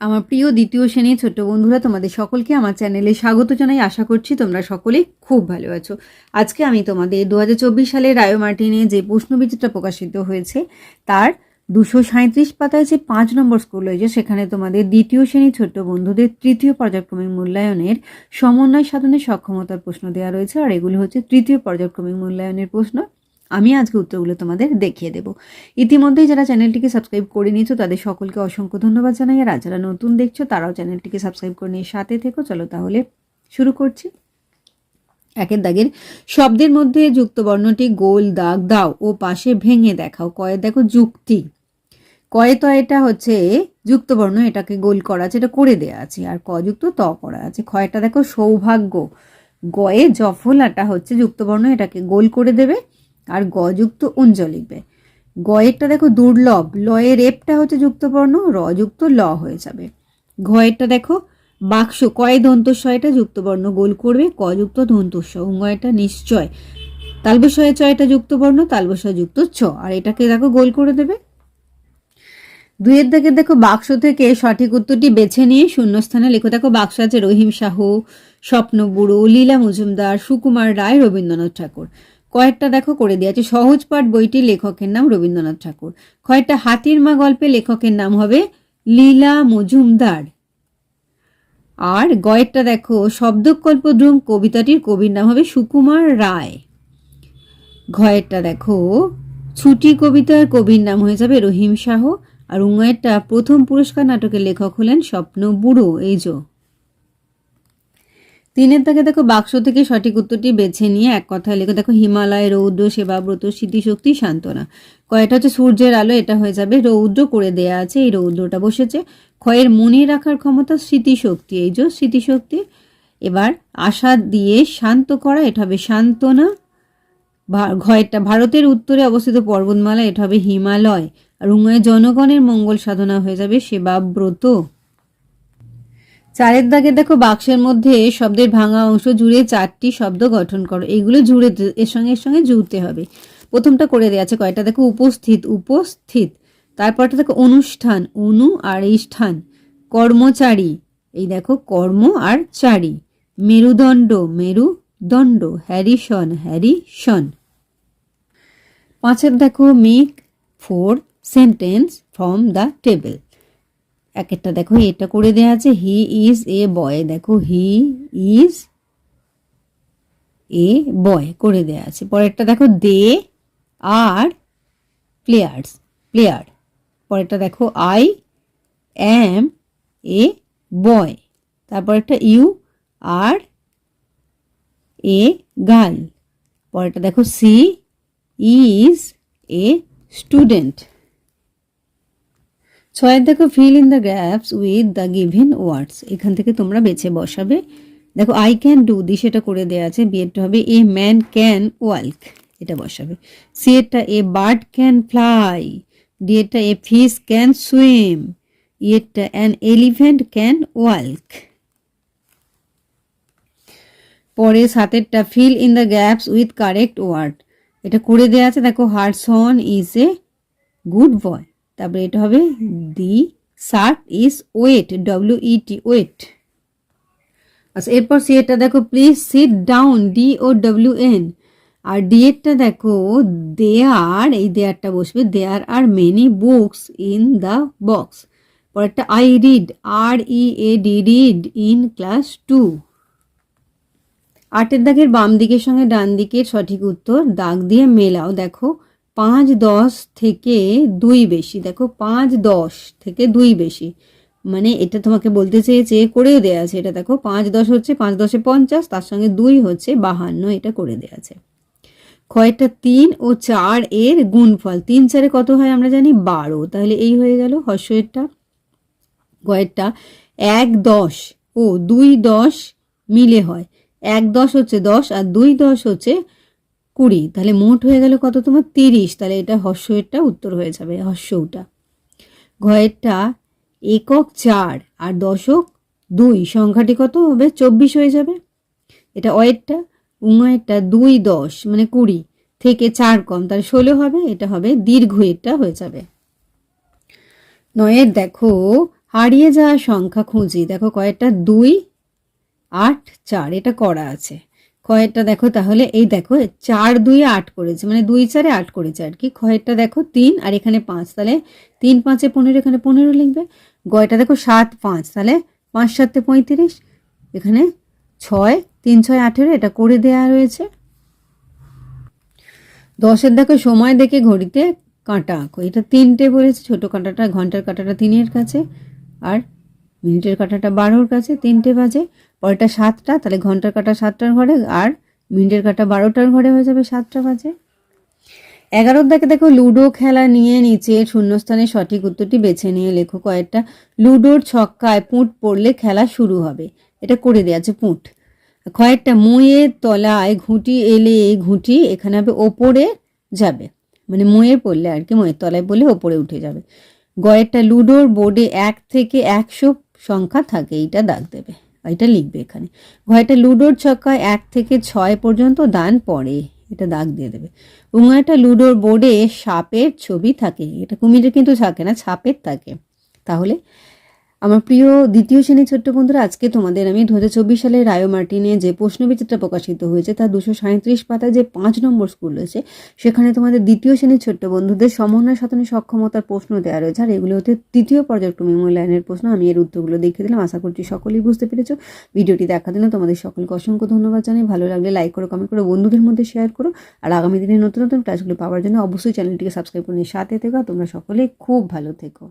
আমার প্রিয় দ্বিতীয় শ্রেণির ছোট্ট বন্ধুরা, তোমাদের সকলকে আমার চ্যানেলে স্বাগত জানাই। আশা করছি তোমরা সকলেই খুব ভালো আছো। আজকে আমি তোমাদের দু সালের রায় মার্টিনে যে প্রশ্নবিচিত্রা প্রকাশিত হয়েছে, তার দুশো সাঁত্রিশ পাতায় যে পাঁচ নম্বর স্কুল রয়েছে, সেখানে তোমাদের দ্বিতীয় শ্রেণির ছোট্ট বন্ধুদের তৃতীয় পর্যায়ক্রমিক মূল্যায়নের সমন্বয় সাধনের সক্ষমতার প্রশ্ন দেওয়া রয়েছে। আর এগুলো হচ্ছে তৃতীয় পর্যায়ক্রমিক মূল্যায়নের প্রশ্ন। আমি আজকে উত্তরগুলো তোমাদের দেখিয়ে দেবো। ইতিমধ্যেই যারা চ্যানেলটিকে সাবস্ক্রাইব করে নিয়েছো তাদের সকলকে অসংখ্য ধন্যবাদ জানাই। আর যারা নতুন দেখছ, তারাও চ্যানেলটিকে সাবস্ক্রাইব করে নিয়ে সাথে থেকো। চলো তাহলে শুরু করছি। একের দাগের শব্দের মধ্যে যুক্ত বর্ণটি গোল, দাগ, দাও ও পাশে ভেঙে দেখাও। কয়ে দেখো যুক্তি। কয়ে তো এটা হচ্ছে যুক্ত বর্ণ, এটাকে গোল করা আছে, এটা করে দেয়া আছে। আর ক যুক্ত ত করা আছে। ক্ষয়টা দেখো সৌভাগ্য। গয়ে জফলাটা হচ্ছে যুক্তবর্ণ এটাকে গোল করে দেবে। আর গযুক্ত উঞ্জ লিখবে। গয়েরটা দেখো দুর্লভ, লয়ের এপটা হচ্ছে যুক্তবর্ণ রযুক্ত ল হয়ে যাবে। ঘয়েরটা দেখো বাক্স, কয় দন্তস্বয়টা যুক্তবর্ণ, গোল করবে কযুক্ত দন্তস্ব উঙ্গয়টা নিশ্চয়। তালবস্বয় চয়টা যুক্তবর্ণ তালবস্বয় যুক্ত ছ, আর এটাকে দেখো গোল করে দেবে। দুইয়ের দিকে দেখো বাক্স থেকে সঠিক উত্তরটি বেছে নিয়ে শূন্যস্থানে লেখো। দেখো বাক্স আছে রহিম সাহু স্বপ্ন বুড়ো লীলা মজুমদার, সুকুমার রায়, রবীন্দ্রনাথ ঠাকুর। কয়েকটা দেখো করে দিয়েছে সহজ পাঠ বইটির লেখকের নাম রবীন্দ্রনাথ ঠাকুর। কয়েকটা হাতির মা গল্পে লেখকের নাম হবে লীলা মজুমদার। আর গয়েরটা দেখো শব্দকল্পদ্রুম কবিতাটির কবির নাম হবে সুকুমার রায়। ঘয়েরটা দেখো, ছুটি কবিতার কবির নাম হয়ে যাবে রহিম শাহ। আর উঙ্গয়েরটা প্রথম পুরস্কার নাটকের লেখক হলেন স্বপ্ন বুড়ো, এই তিনের দাগে দেখো বাক্স থেকে সঠিক উত্তরটি বেছে নিয়ে এক কথায় লেখো, দেখো, হিমালয় রৌদ্র, সেবাব্রত, স্মৃতিশক্তি, সান্ত্বনা। কয়টা হচ্ছে সূর্যের আলো, এটা হয়ে যাবে রৌদ্র করে দেয়া আছে, এই রৌদ্রটা বসেছে। ক্ষয়ের মনে রাখার ক্ষমতা স্মৃতিশক্তি, এই যে স্মৃতিশক্তি। এবার আশা দিয়ে শান্ত করা, এটা হবে সান্ত্বনা। ঘয়েরটা ভারতের উত্তরে অবস্থিত পর্বতমালা, এটা হবে হিমালয়। আর উঙ্গয়ে জনগণের মঙ্গল সাধনা হয়ে যাবে সেবাব্রত। চারের দাগে দেখো বাক্সের মধ্যে শব্দের ভাঙা অংশ জুড়ে চারটি শব্দ গঠন করো। এগুলো জুড়ে এর সঙ্গে এর সঙ্গে জুড়তে হবে। প্রথমটা করে দেওয়া আছে কয়টা? দেখো উপস্থিত উপস্থিত। তারপরটা দেখো অনুষ্ঠান, অনু আর এই স্থান কর্মচারী, এই দেখো কর্ম আর চারি। মেরুদণ্ড মেরুদণ্ড, হ্যারিসন হ্যারিসন। পাঁচের দেখো make four sentence from the table. এক একটা, দেখো এটা করে দেওয়া আছে, হি ইজ এ বয়, দেখো, হি ইজ এ বয় করে দেওয়া আছে। পরেরটা, দেখো, দে আর প্লেয়ার্স, প্লেয়ার। পরেরটা, দেখো, আই অ্যাম এ বয়। তারপর একটা ইউ আর এ গার্ল। পরেরটা, দেখো, সি ইজ এ স্টুডেন্ট। ছয়ের দেখো fill in the gaps with the given words এখান থেকে তোমরা বেছে বসাবে। দেখো আই ক্যান ডু দি সেটা করে দেওয়া আছে বিয়েরটা হবে এ ম্যান ক্যান ওয়াল্ক এটা বসাবে। C এরটা a bird can fly D এরটা a fish can swim ইয়েরটা অ্যান এলিফ্যান্ট ক্যান ওয়াল্ক পরে সাতেরটা fill in the gaps with correct word এটা করে দেওয়া আছে, দেখো হার্সন ইজ এ গুড বয় তারপরে এটা হবে the shirt is wet W E T. Wet এরপর সি এটা দেখো please sit down D O W N R D এরটা দেখো দেয়ার এই দেয়ারটা বসবে there are many books in the box পরেরটা I read R E A D read in class two আটের দাগের বাম দিকের সঙ্গে ডান দিকের সঠিক উত্তর, দাগ দিয়ে মেলাও দেখো। পাঁচ দশ থেকে দুই বেশি। দেখো পাঁচ দশ থেকে দুই বেশি। মানে এটা তোমাকে বলতে চেয়েছে, করেও দেওয়া আছে এটা। দেখো পাঁচ দশ হচ্ছে পাঁচ দশে পঞ্চাশ, তার সঙ্গে দুই হচ্ছে বাহান্ন, এটা করে দেওয়া আছে। কয়েকটা তিন ও চার এর গুণফল। তিন চারে কত হয় আমরা জানি? বারো। তাহলে এই হয়ে গেল হর্ষেরটা কয়েকটা এক দশ ও দুই দশ মিলে হয়। এক দশ হচ্ছে দশ আর দুই দশ হচ্ছে কুড়ি, তাহলে মোট হয়ে গেল কত তোমার তিরিশ, তাহলে এটা হর্ষেরটা উত্তর হয়ে যাবে হর্ষটা ঘয়েরটা একক চার আর দশক দুই, সংখ্যাটি কত হবে? চব্বিশ হয়ে যাবে। এটা অয়েরটা উঙয়েরটা দুই দশ মানে কুড়ি, থেকে চার কম, তাহলে ষোলো হবে, এটা হবে দীর্ঘ এরটা হয়ে যাবে। নয়ের দেখো, হারিয়ে যাওয়া সংখ্যা খুঁজি, দেখো কয়েকটা দুই, আট, চার, এটা করা আছে। কয়েকটা দেখো, তাহলে এই দেখো চার দুই আট করেছে মানে দুই চারে আট করেছে আর কি। কয়েকটা দেখো তিন আর এখানে পাঁচ, তাহলে তিন পাঁচে পনেরো, এখানে পনেরো লিখবে। গয়টা দেখো সাত পাঁচ, তাহলে পাঁচ সাতে পঁয়ত্রিশ, এখানে ছয়, তিন ছয় আঠেরো, এটা করে দেয়া রয়েছে। দশের দেখো সময় দেখে ঘড়িতে কাঁটা আঁকো, এটা তিনটে বলেছে, ছোট কাঁটাটা, ঘণ্টার কাঁটাটা তিনের কাছে, আর মিনিটের কাঁটাটা বারোর কাছে, তিনটে বাজে, পরেরটা সাতটা, তাহলে ঘণ্টার কাঁটা সাতটার ঘরে, আর মিনিটের কাঁটা বারোটার ঘরে হয়ে যাবে সাতটা বাজে। এগারোর দাকে দেখো লুডো খেলা নিয়ে নিচে শূন্যস্থানে সঠিক উত্তরটি বেছে নিয়ে লেখো কয়েকটা। লুডোর ছক্কায় পুঁট পড়লে খেলা শুরু হবে। এটা করে দেওয়া আছে পুঁট। কয়েকটা মইয়ের তলায় ঘুঁটি এলে ঘুঁটি এখানে হবে ওপরে যাবে। মানে ময়ে পড়লে আর কি, ময়ের তলায় বলে ওপরে উঠে যাবে। গয়েরটা লুডোর বোর্ডে এক থেকে একশো সংখ্যা থাকে, এইটা দাগ দেবে। এটা লিখবে এখানে। ঘয়টা লুডোর ছক্কায় এক থেকে ছয় পর্যন্ত দান পড়ে, এটা দাগ দিয়ে দেবে। উঙাটা লুডোর বোর্ডে সাপের ছবি থাকে, এটা কুমিরের কিন্তু থাকে না ছাপের থাকে। তাহলে আমার প্রিয় দ্বিতীয় শ্রেণির ছোট্ট বন্ধুরা, আজকে তোমাদের আমি দু হাজার চব্বিশ সালে রায়ো মার্টিনে যে প্রশ্নবিচিত্রা প্রকাশিত হয়েছে, তার দুশো সাঁত্রিশ পাতায় যে পাঁচ নম্বর স্কুল রয়েছে, সেখানে তোমাদের দ্বিতীয় শ্রেণির ছোট্ট বন্ধুদের সমন্বয় সাধনে সক্ষমতার প্রশ্ন দেওয়া রয়েছে। আর এগুলো হচ্ছে তৃতীয় পর্যায়ক্রমিক মূল্যায়নের প্রশ্ন আমি এর উত্তরগুলো দেখিয়ে দিলাম। আশা করছি সকলেই বুঝতে পেরেছ। ভিডিওটি দেখার জন্য তোমাদের সকলকে অসংখ্য ধন্যবাদ জানাই। ভালো লাগলে লাইক করো কমেন্ট করো, বন্ধুদের মধ্যে শেয়ার করো। আর আগামী দিনে নতুন নতুন ক্লাসগুলো পাওয়ার জন্য অবশ্যই চ্যানেলটিকে সাবস্ক্রাইব করে সাথে থেকো। তোমরা সকলেই খুব ভালো থেকো।